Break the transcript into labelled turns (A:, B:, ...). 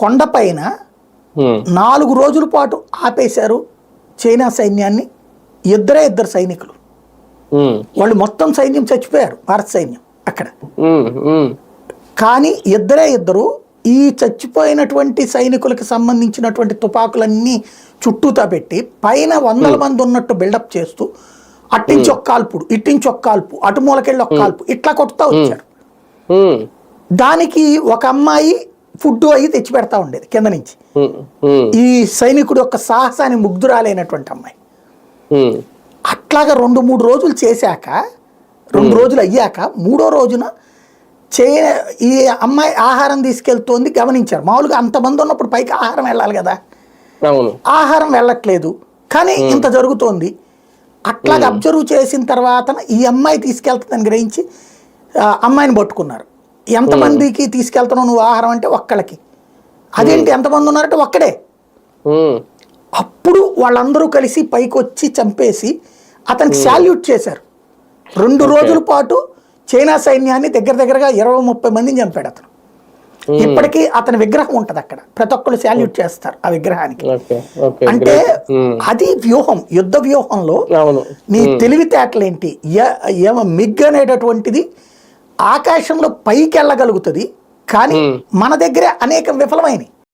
A: కొండపైన నాలుగు రోజుల పాటు ఆపేశారు చైనా సైన్యాన్ని ఇద్దరే ఇద్దరు సైనికులు. వాళ్ళు మొత్తం సైన్యం చచ్చిపోయారు భారత సైన్యం అక్కడ. కానీ ఇద్దరే ఇద్దరు ఈ చచ్చిపోయినటువంటి సైనికులకు సంబంధించినటువంటి తుపాకులన్నీ చుట్టూతా పెట్టి పైన వందల మంది ఉన్నట్టు బిల్డప్ చేస్తూ అట్టించి ఒక కాల్పుడు ఇట్టించి ఒక కాల్పు అటు మూలకెళ్ళి ఒక కాల్పు ఇట్లా కొట్టుతా వచ్చారు. దానికి ఒక అమ్మాయి ఫుడ్ అయి తెచ్చి పెడతా ఉండేది కింద నుంచి. ఈ సైనికుడు యొక్క సాహసాన్ని ముగ్ధురాలైనటువంటి అమ్మాయి. అట్లాగా రెండు మూడు రోజులు చేశాక రెండు రోజులు అయ్యాక మూడో రోజున చే ఈ అమ్మాయి ఆహారం తీసుకెళ్తోంది గమనించారు. మామూలుగా అంతమంది ఉన్నప్పుడు పైకి ఆహారం వెళ్ళాలి కదా. ఆహారం వెళ్ళట్లేదు. కానీ ఇంత జరుగుతోంది. అట్లాగా అబ్జర్వ్ చేసిన తర్వాత ఈ అమ్మాయి తీసుకెళ్తుందని గ్రహించి అమ్మాయిని పట్టుకున్నారు. ఎంతమందికి తీసుకెళ్తున్నావు నువ్వు ఆహారం అంటే ఒక్కళ్ళకి? అదేంటి ఎంతమంది ఉన్నారంటే ఒక్కడే. అప్పుడు వాళ్ళందరూ కలిసి పైకి వచ్చి చంపేసి అతనికి శాల్యూట్ చేశారు. రెండు రోజుల పాటు చైనా సైన్యాన్ని దగ్గర దగ్గరగా ఇరవై ముప్పై మందిని చంపాడు అతను. ఇప్పటికీ అతని విగ్రహం ఉంటది అక్కడ. ప్రతి ఒక్కరు శాల్యూట్ చేస్తారు ఆ విగ్రహానికి. అంటే అది వ్యూహం యుద్ధ వ్యూహంలో నీ తెలివితేటలేంటి? ఏమ మిగ్ అనేటటువంటిది ఆకాశంలో పైకి వెళ్ళగలుగుతుంది కానీ మన దగ్గరే అనేక విఫలమైనవి